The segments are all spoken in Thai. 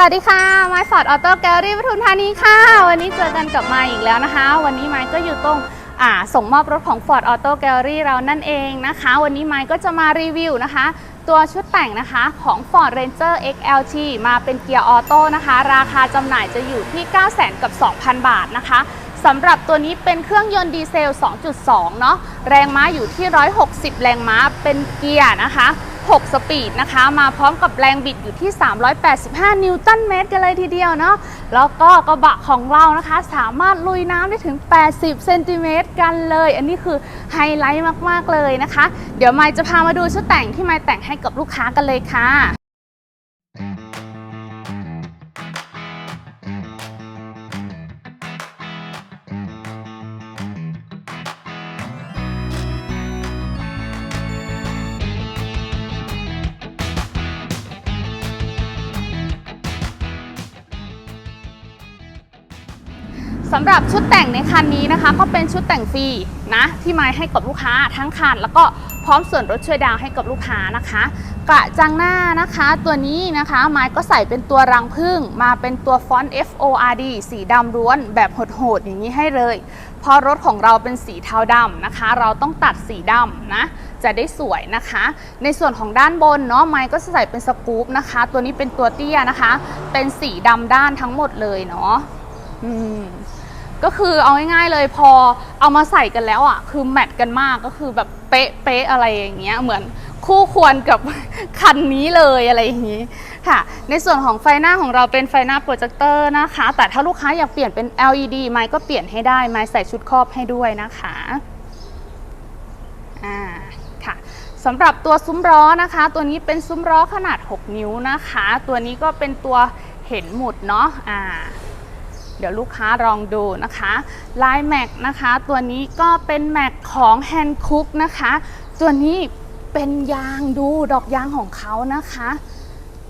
วัสดีค่ะไมฟอร์ดออโต้แกลลี่ปทุมธานีค่ะ วันนี้เจอกันกับไมค์อีกแล้วนะคะ วันนี้ไมค์ก็อยู่ตรงอ่าส่งมอบรถของ Ford Auto Gallery เรานั่นเองนะคะ วันนี้ไมค์ก็จะมารีวิวนะคะ ตัวชุดแต่งนะคะของ Ford Ranger XLT มาเป็นเกียร์ออโต้นะคะ ราคาจำหน่ายจะอยู่ที่ 9 0 0 0 0กับ 2,000 บาทนะคะสำหรับตัวนี้เป็นเครื่องยนต์ดีเซล 2.2 เนาะแรงม้าอยู่ที่ 160 แรงม้าเป็นเกียร์นะคะ 6 สปีดนะคะ มาพร้อมกับแรงบิดอยู่ที่ 385 นิวตันเมตรกันเลยทีเดียวเนาะแล้วก็กระบะของเรานะคะ สามารถลุยน้ำได้ถึง 80 เซนติเมตรกันเลย อันนี้คือไฮไลท์มาก ๆ เลยนะคะ เดี๋ยวไมจะพามาดูชุดแต่งที่ไมแต่งให้กับลูกค้ากันเลยค่ะ สำหรับชุดแต่งในคันนี้นะคะ ก็เป็นชุดแต่งฟรีนะที่ไม้ให้กับลูกค้าทั้งคันแล้วก็พร้อมส่วนลดช่วยดาวให้กับลูกค้านะคะ กระจังหน้านะคะ ตัวนี้นะคะ ไม้ก็ใส่เป็นตัวรังพึ่งมาเป็นตัวฟอนต์ F O R D สีดำล้วนแบบโหดๆอย่างนี้ให้เลยเพราะรถของเราเป็นสีเทาดำนะคะ เราต้องตัดสีดำนะจะได้สวยนะคะ ในส่วนของด้านบนเนาะไม้ก็จะใส่เป็นสกู๊ปนะคะ ตัวนี้เป็นตัวเตี้ยนะคะ เป็นสีดำด้านทั้งหมดเลยเนาะ อืมก็คือเอาง่ายๆเลยพอเอามาใส่กันแล้วอะ คือแมทกันมากก็คือแบบเป๊ะเป๊ะอะไรอย่างเงี้ยเหมือนคู่ควรกับ คันนี้เลยอะไรอย่างงี้ค่ะ ในส่วนของไฟหน้าของเราเป็นไฟหน้าโปรเจคเตอร์นะคะ แต่ถ้าลูกค้าอยากเปลี่ยนเป็น LED ไม้ก็เปลี่ยนให้ได้ไม้ใส่ชุดครอบให้ด้วยนะคะอ่าค่ะสำหรับตัวซุ้มล้อนะคะ ตัวนี้เป็นซุ้มล้อขนาด 6 นิ้วนะคะ ตัวนี้ก็เป็นตัวเห็นหมุดเนาะอ่า เดี๋ยวลูกค้าลองดูนะคะลายแม็กนะคะ ตัวนี้ก็เป็นแม็กของแฮนคุกนะคะ ตัวนี้เป็นยางดูดอกยางของเขานะคะ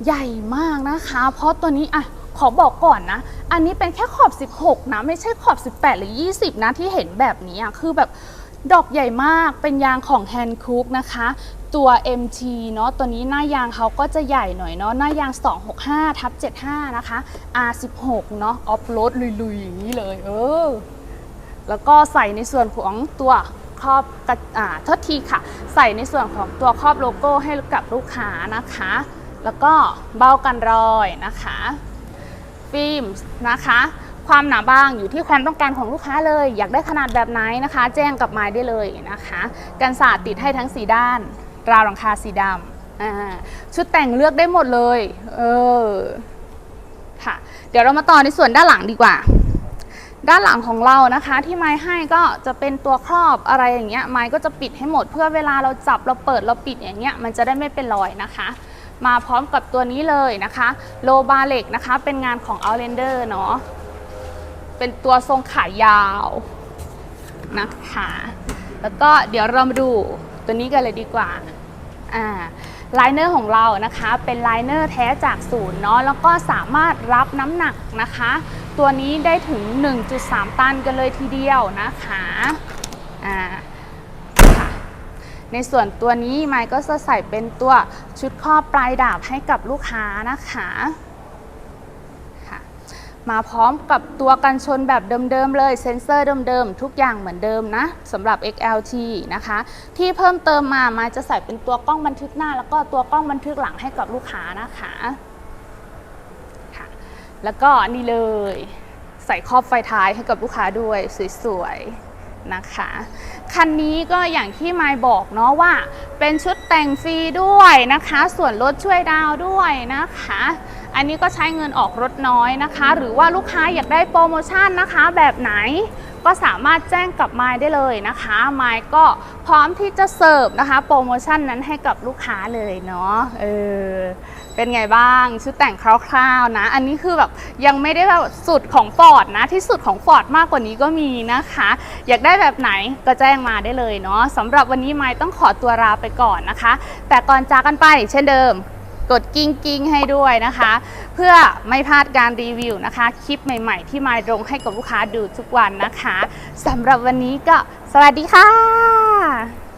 ใหญ่มากนะคะ เพราะตัวนี้อะขอบอกก่อนนะ อันนี้เป็นแค่ขอบ 16 นะ ไม่ใช่ขอบ 18 หรือ 20 นะที่เห็นแบบนี้อะคือแบบ ดอกใหญ่มากเป็นยางของแฮนคุกนะคะ ตัว MT เนาะตัวนี้หน้ายางเขาก็จะใหญ่หน่อยเนาะหน้ายาง 265ทับ75 นะคะ R16 เนาะออฟโรดลุยๆ อย่างนี้เลยเออแล้วก็ใส่ในส่วนของตัวครอบกระอ่าทษทีค่ะ ใส่ในส่วนของตัวครอบโลโก้ให้กับลูกค้านะคะ แล้วก็เบ้ากันรอยนะคะ ฟิล์มนะคะ ความหนาบางอยู่ที่ความต้องการของลูกค้าเลย อยากได้ขนาดแบบไหนนะคะ แจ้งกับไม้ได้เลยนะคะกันสาดติดให้ทั้งสีด้าน ราวหลังคาสีดำชุดแต่งเลือกได้หมดเลยเออค่ะ เดี๋ยวเรามาต่อในส่วนด้านหลังดีกว่า ด้านหลังของเรานะคะ ที่ไม้ให้ก็จะเป็นตัวครอบอะไรอย่างเงี้ยไม้ก็จะปิดให้หมดเพื่อเวลาเราจับเราเปิดเราปิดอย่างเงี้ยมันจะได้ไม่เป็นรอยนะคะมาพร้อมกับตัวนี้เลยนะคะ โลบาเล็กนะคะ เป็นงานของ Outlander เนาะ เป็นตัวทรงขายาวนะคะ แล้วก็เดี๋ยวเรามาดูตัวนี้กันเลยดีกว่าอ่าไลเนอร์ของเรานะคะเป็นไลเนอร์แท้จากศูนย์เนาะแล้วก็สามารถรับน้ำหนักนะคะ ตัวนี้ได้ถึง 1.3 ตันกันเลยทีเดียวนะคะอ่าค่ะในส่วนตัวนี้ไมค์ก็จะใส่เป็นตัวชุดครอบปลายดาบให้กับลูกค้านะคะค่ะ มาพร้อมกับตัวกันชนแบบเดิมๆเลยเซ็นเซอร์เดิมๆทุกอย่างเหมือนเดิมนะสำหรับ XLT นะคะ ที่เพิ่มเติมมาไมค์จะใส่เป็นตัวกล้องบันทึกหน้า แล้วก็ตัวกล้องบันทึกหลังให้กับลูกค้านะคะค่ะแล้วก็นี่เลย ใส่ครอบไฟท้ายให้กับลูกค้าด้วยสวยๆนะคะคันนี้ก็อย่างที่ไมค์บอกเนาะว่า เป็นชุดแต่งฟรีด้วยนะคะ ส่วนลดช่วยดาวด้วยนะคะ อันนี้ก็ใช้เงินออกรถน้อยนะคะ หรือว่าลูกค้าอยากได้โปรโมชั่นนะคะ แบบไหนก็สามารถแจ้งกับไมค์ได้เลยนะคะไมค์ก็พร้อมที่จะเสิร์ฟนะคะ โปรโมชั่นนั้นให้กับลูกค้าเลยเนาะเออเป็นไงบ้างชุดแต่งคร่าวๆนะ อันนี้คือแบบยังไม่ได้แบบสุดของฟอร์ดนะที่สุดของฟอร์ดมากกว่านี้ก็มีนะคะ อยากได้แบบไหนก็แจ้งมาได้เลยเนาะสำหรับวันนี้ไม้ต้องขอตัวลาไปก่อนนะคะ แต่ก่อนจากกันไปเช่นเดิม กดกิ้งกิ้งให้ด้วยนะคะ เพื่อไม่พลาดการรีวิวนะคะ คลิปใหม่ๆ ที่มาลงให้กับลูกค้าดูทุกวันนะคะสำหรับวันนี้ก็สวัสดีค่ะ